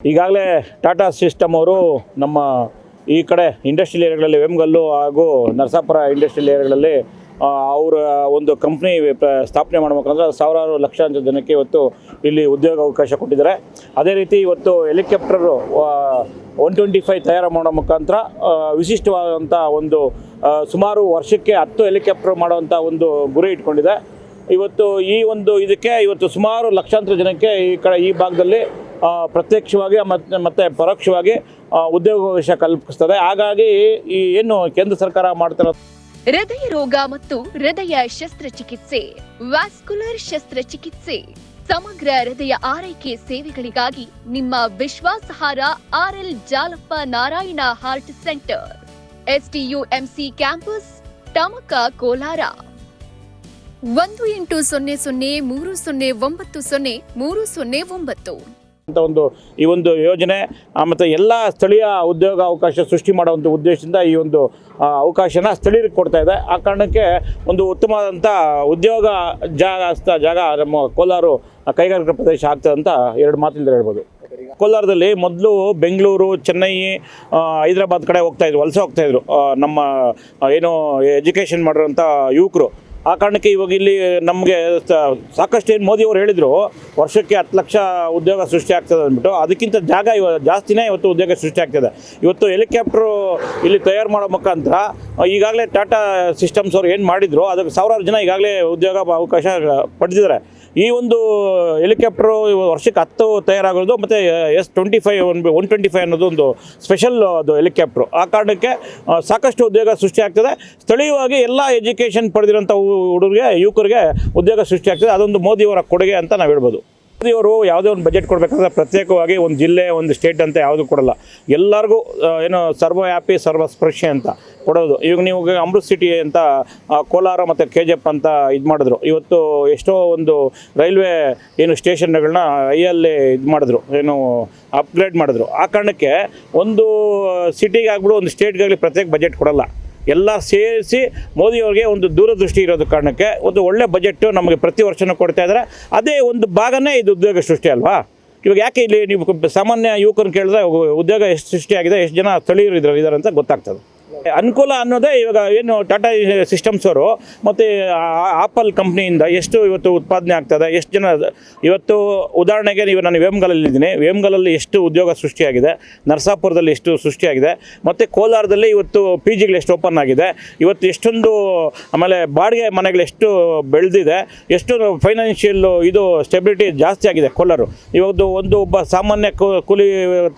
ಈಗಾಗಲೇ ಟಾಟಾ ಸಿಸ್ಟಮ್ ಅವರು ನಮ್ಮ ಈ ಕಡೆ ಇಂಡಸ್ಟ್ರಿಯಲ್ ಏರಿಯಾಗಳಲ್ಲಿ ವೆಮ್ಗಲ್ಲು ಹಾಗೂ ನರಸಾಪುರ ಇಂಡಸ್ಟ್ರಿಯಲ್ ಏರಿಯಾಗಳಲ್ಲಿ ಅವರ ಒಂದು ಕಂಪ್ನಿ ಸ್ಥಾಪನೆ ಮಾಡ್ಬೇಕಂದ್ರೆ ಸಾವಿರಾರು ಲಕ್ಷಾಂತರ ಜನಕ್ಕೆ ಇವತ್ತು ಇಲ್ಲಿ ಉದ್ಯೋಗ ಅವಕಾಶ ಕೊಟ್ಟಿದ್ದಾರೆ. ಅದೇ ರೀತಿ ಇವತ್ತು ಹೆಲಿಕಾಪ್ಟರು ಒನ್ ಟ್ವೆಂಟಿ ಫೈವ್ ತಯಾರು ಮಾಡೋ ಮುಖಾಂತರ ವಿಶಿಷ್ಟವಾದಂಥ ಒಂದು ಸುಮಾರು ವರ್ಷಕ್ಕೆ ಹತ್ತು ಹೆಲಿಕಾಪ್ಟರ್ ಮಾಡುವಂಥ ಒಂದು ಗುರಿ ಇಟ್ಕೊಂಡಿದೆ. ಇವತ್ತು ಈ ಒಂದು ಇದಕ್ಕೆ ಇವತ್ತು ಸುಮಾರು ಲಕ್ಷಾಂತರ ಜನಕ್ಕೆ ಈ ಕಡೆ ಈ ಭಾಗದಲ್ಲಿ ಪ್ರತ್ಯಕ್ಷವಾಗಿ ಮತ್ತು ಮತ್ತು ಪರೋಕ್ಷವಾಗಿ ಉದ್ಯೋಗಾವಕಾಶ ಕಲ್ಪಿಸ್ತದೆ. ಹಾಗಾಗಿ ಈ, ಏನು ಕೇಂದ್ರ ಸರ್ಕಾರ ಮಾಡ್ತಿರೋ ಹೃದಯ ರೋಗ ಮತ್ತು ಹೃದಯ ಶಸ್ತ್ರಚಿಕಿತ್ಸೆ, ವ್ಯಾಸ್ಕುಲರ್ ಶಸ್ತ್ರಚಿಕಿತ್ಸೆ, ಸಮಗ್ರ ಹೃದಯ ಆರೈಕೆ ಸೇವೆಗಳಿಗಾಗಿ ನಿಮ್ಮ ವಿಶ್ವಾಸಹಾರ R L Jalappa Narayana heart centre STUMC campus, Tamaka Kolar. ಒಂದು ಎಂಟು ಸೊನ್ನೆ ಸೊನ್ನೆ ಮೂರು ಸೊನ್ನೆ ಒಂಬತ್ತು ಸೊನ್ನೆ ಮೂರು ಸೊನ್ನೆ ಒಂಬತ್ತು. ಅಂತ ಒಂದು ಈ ಒಂದು ಯೋಜನೆ ಮತ್ತು ಎಲ್ಲ ಸ್ಥಳೀಯ ಉದ್ಯೋಗ ಅವಕಾಶ ಸೃಷ್ಟಿ ಮಾಡುವಂಥ ಉದ್ದೇಶದಿಂದ ಈ ಒಂದು ಅವಕಾಶನ ಸ್ಥಳೀಯರಿಗೆ ಕೊಡ್ತಾ ಇದೆ. ಆ ಕಾರಣಕ್ಕೆ ಒಂದು ಉತ್ತಮವಾದಂಥ ಉದ್ಯೋಗ ಜಾಗ ಜಾಗ, ನಮ್ಮ ಕೋಲಾರು ಕೈಗಾರಿಕಾ ಪ್ರದೇಶ ಆಗ್ತದೆ ಅಂತ ಎರಡು ಮಾತಿಂದ ಹೇಳ್ಬೋದು. ಕೋಲಾರದಲ್ಲಿ ಮೊದಲು ಬೆಂಗಳೂರು, ಚೆನ್ನೈ ಹೈದರಾಬಾದ್ ಕಡೆ ಹೋಗ್ತಾಯಿದ್ರು ವಲಸೆ ಹೋಗ್ತಾಯಿದ್ರು ನಮ್ಮ ಏನು ಎಜುಕೇಷನ್ ಮಾಡಿರೋಂಥ ಯುವಕರು ಆ ಕಾರಣಕ್ಕೆ ಇವಾಗ ಇಲ್ಲಿ ನಮಗೆ ಸಾಕಷ್ಟು ಏನು ಮೋದಿ ಅವರು ಹೇಳಿದರು, ವರ್ಷಕ್ಕೆ ಹತ್ತು ಲಕ್ಷ ಉದ್ಯೋಗ ಸೃಷ್ಟಿ ಆಗ್ತದೆ ಅಂದ್ಬಿಟ್ಟು, ಅದಕ್ಕಿಂತ ಜಾಗ ಇವ, ಜಾಸ್ತಿನೇ ಇವತ್ತು ಉದ್ಯೋಗ ಸೃಷ್ಟಿ ಆಗ್ತದೆ. ಇವತ್ತು ಹೆಲಿಕಾಪ್ಟ್ರು ಇಲ್ಲಿ ತಯಾರು ಮಾಡೋ ಮುಖಾಂತರ, ಈಗಾಗಲೇ ಟಾಟಾ ಸಿಸ್ಟಮ್ಸ್ ಅವ್ರು ಏನು ಮಾಡಿದ್ರು, ಅದಕ್ಕೆ ಸಾವಿರಾರು ಜನ ಈಗಾಗಲೇ ಉದ್ಯೋಗ ಅವಕಾಶ ಪಡೆದಿದ್ದಾರೆ. ಈ ಒಂದು ಹೆಲಿಕಾಪ್ಟ್ರು ವರ್ಷಕ್ಕೆ ಹತ್ತು ತಯಾರಾಗೋದು ಮತ್ತು S twenty five one one twenty five ಅನ್ನೋದು ಒಂದು ಸ್ಪೆಷಲ್ ಅದು ಹೆಲಿಕಾಪ್ಟ್ರು. ಆ ಕಾರಣಕ್ಕೆ ಸಾಕಷ್ಟು ಉದ್ಯೋಗ ಸೃಷ್ಟಿ ಆಗ್ತದೆ. ಸ್ಥಳೀಯವಾಗಿ ಎಲ್ಲ ಎಜುಕೇಷನ್ ಪಡೆದಿರೋಂಥ ಹುಡುಗರಿಗೆ, ಯುವಕರಿಗೆ ಉದ್ಯೋಗ ಸೃಷ್ಟಿ ಆಗ್ತದೆ. ಅದೊಂದು ಮೋದಿಯವರ ಕೊಡುಗೆ ಅಂತ ನಾವು ಹೇಳ್ಬೋದು. ಮೋದಿಯವರು ಯಾವುದೇ ಒಂದು ಬಜೆಟ್ ಕೊಡಬೇಕಂದ್ರೆ ಪ್ರತ್ಯೇಕವಾಗಿ ಒಂದು ಜಿಲ್ಲೆ, ಒಂದು ಸ್ಟೇಟ್ ಅಂತ ಯಾವುದು ಕೊಡಲ್ಲ. ಎಲ್ಲರಿಗೂ ಏನು ಸರ್ವವ್ಯಾಪಿ, ಸರ್ವಸ್ಪರ್ಶಿ ಅಂತ ಕೊಡೋದು. ಇವಾಗ ನೀವು ಅಮೃತ್ ಸಿಟಿ ಅಂತ ಕೋಲಾರ ಮತ್ತು ಕೆ ಜಿ ಅಂತ ಇದು ಮಾಡಿದ್ರು. ಇವತ್ತು ಎಷ್ಟೋ ಒಂದು ರೈಲ್ವೆ ಏನು ಸ್ಟೇಷನ್ಗಳನ್ನ ಐಯಲ್ಲಿ ಇದು ಮಾಡಿದ್ರು. ಏನು ಅಪ್ಗ್ರೇಡ್ ಮಾಡಿದ್ರು. ಆ ಕಾರಣಕ್ಕೆ ಒಂದು ಸಿಟಿಗೆ ಆಗ್ಬಿಟ್ಟು ಒಂದು ಸ್ಟೇಟ್ಗಾಗಲಿ ಪ್ರತ್ಯೇಕ ಬಜೆಟ್ ಕೊಡಲ್ಲ. ಎಲ್ಲ ಸೇರಿಸಿ ಮೋದಿಯವ್ರಿಗೆ ಒಂದು ದೂರದೃಷ್ಟಿ ಇರೋದು ಕಾರಣಕ್ಕೆ ಒಂದು ಒಳ್ಳೆ ಬಜೆಟ್ಟು ನಮಗೆ ಪ್ರತಿ ವರ್ಷನೂ ಕೊಡ್ತಾ ಇದ್ದಾರೆ. ಅದೇ ಒಂದು ಭಾಗನೇ ಇದು ಉದ್ಯೋಗ ಸೃಷ್ಟಿ ಅಲ್ವಾ? ಇವಾಗ ಯಾಕೆ ಇಲ್ಲಿ ನೀವು ಸಾಮಾನ್ಯ ಯುವಕರನ್ನು ಕೇಳಿದ್ರೆ ಉದ್ಯೋಗ ಎಷ್ಟು ಸೃಷ್ಟಿಯಾಗಿದೆ, ಎಷ್ಟು ಜನ ಸ್ಥಳೀಯರು ಇದ್ದಾರೆ ಅಂತ ಗೊತ್ತಾಗ್ತದೆ. ಅನುಕೂಲ ಅನ್ನೋದೇ ಇವಾಗ ಏನು ಟಾಟಾ ಸಿಸ್ಟಮ್ಸ್ ಅವರು ಮತ್ತು ಆಪಲ್ ಕಂಪ್ನಿಯಿಂದ ಎಷ್ಟು ಇವತ್ತು ಉತ್ಪಾದನೆ ಆಗ್ತದೆ, ಎಷ್ಟು ಜನ ಇವತ್ತು ಉದಾಹರಣೆಗೆ ನೀವು ನಾನು ವೇಮ್ಗಲಲ್ಲಿದ್ದೀನಿ ವೇಮ್ಗಲಲ್ಲಿ ಎಷ್ಟು ಉದ್ಯೋಗ ಸೃಷ್ಟಿಯಾಗಿದೆ, ನರಸಾಪುರದಲ್ಲಿ ಎಷ್ಟು ಸೃಷ್ಟಿಯಾಗಿದೆ, ಮತ್ತು ಕೋಲಾರದಲ್ಲಿ ಇವತ್ತು ಪಿ ಜಿಗಳು ಎಷ್ಟು ಓಪನ್ ಆಗಿದೆ, ಇವತ್ತು ಎಷ್ಟೊಂದು ಆಮೇಲೆ ಬಾಡಿಗೆ ಮನೆಗಳು ಎಷ್ಟು ಬೆಳೆದಿದೆ ಎಷ್ಟು ಫೈನಾನ್ಷಿಯಲ್ ಇದು ಸ್ಟೆಬಿಲಿಟಿ ಜಾಸ್ತಿ ಆಗಿದೆ ಕೋಲಾರು. ಇವತ್ತು ಒಂದು ಒಬ್ಬ ಸಾಮಾನ್ಯ ಕೂಲಿ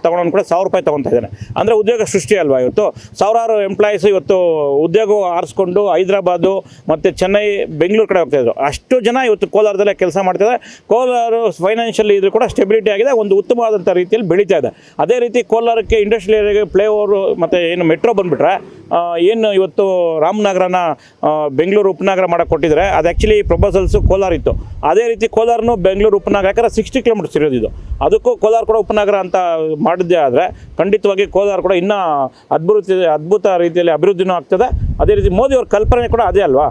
ತಗೊಂಡು ಕೂಡ ಸಾವಿರ ರೂಪಾಯಿ ತೊಗೊತಾ ಇದ್ದಾನೆ. ಅಂದರೆ ಉದ್ಯೋಗ ಸೃಷ್ಟಿ ಅಲ್ವಾ ಇವತ್ತು? ಸಾವಿರಾರು ಎಂಪ್ಲಾಯೀಸ್ ಇವತ್ತು ಉದ್ಯೋಗ ಆರಿಸ್ಕೊಂಡು ಹೈದ್ರಾಬಾದು ಮತ್ತು ಚೆನ್ನೈ, ಬೆಂಗಳೂರು ಕಡೆ ಹೋಗ್ತಾಯಿದ್ರು ಅಷ್ಟು ಜನ ಇವತ್ತು ಕೋಲಾರದಲ್ಲೇ ಕೆಲಸ ಮಾಡ್ತಿದ್ದಾರೆ. ಕೋಲಾರ ಫೈನಾನ್ಷಿಯಲ್ ಇದ್ರೂ ಕೂಡ ಸ್ಟೆಬಿಲಿಟಿ ಆಗಿದೆ. ಒಂದು ಉತ್ತಮವಾದಂಥ ರೀತಿಯಲ್ಲಿ ಬೆಳೀತಾ ಇದೆ. ಅದೇ ರೀತಿ ಕೋಲಾರಕ್ಕೆ ಇಂಡಸ್ಟ್ರಿಯಲ್ ಏರಿಯಾಗೆ ಫ್ಲೈ ಓವರು ಮತ್ತು ಏನು ಮೆಟ್ರೋ ಬಂದುಬಿಟ್ರೆ ಏನು ಇವತ್ತು ರಾಮನಗರನ ಬೆಂಗಳೂರು ಉಪನಗರ ಮಾಡಕ್ಕೆ ಕೊಟ್ಟಿದ್ದಾರೆ. ಅದು ಆ್ಯಕ್ಚುಲಿ ಪ್ರಪೋಸಲ್ಸು ಕೋಲಾರ ಇತ್ತು. ಅದೇ ರೀತಿ ಕೋಲಾರನು ಬೆಂಗಳೂರು ಉಪನಗರ, ಯಾಕಂದರೆ ಸಿಕ್ಸ್ಟಿ ಕಿಲೋಮೀಟರ್ಸ್ ಇರೋದು ಅದಕ್ಕೂ ಕೋಲಾರ ಕೂಡ ಉಪನಗರ ಅಂತ ಮಾಡಿದ್ದೇ ಆದರೆ ಖಂಡಿತವಾಗಿ ಕೋಲಾರ ಕೂಡ ಇನ್ನೂ ಅದ್ಭುತ ಅದ್ಭುತ ರೀತಿಯಲ್ಲಿ ಅಭಿವೃದ್ಧಿನೂ ಆಗ್ತದೆ. ಅದೇ ರೀತಿ ಮೋದಿಯವ್ರ ಕಲ್ಪನೆ ಕೂಡ ಅದೇ ಅಲ್ವಾ?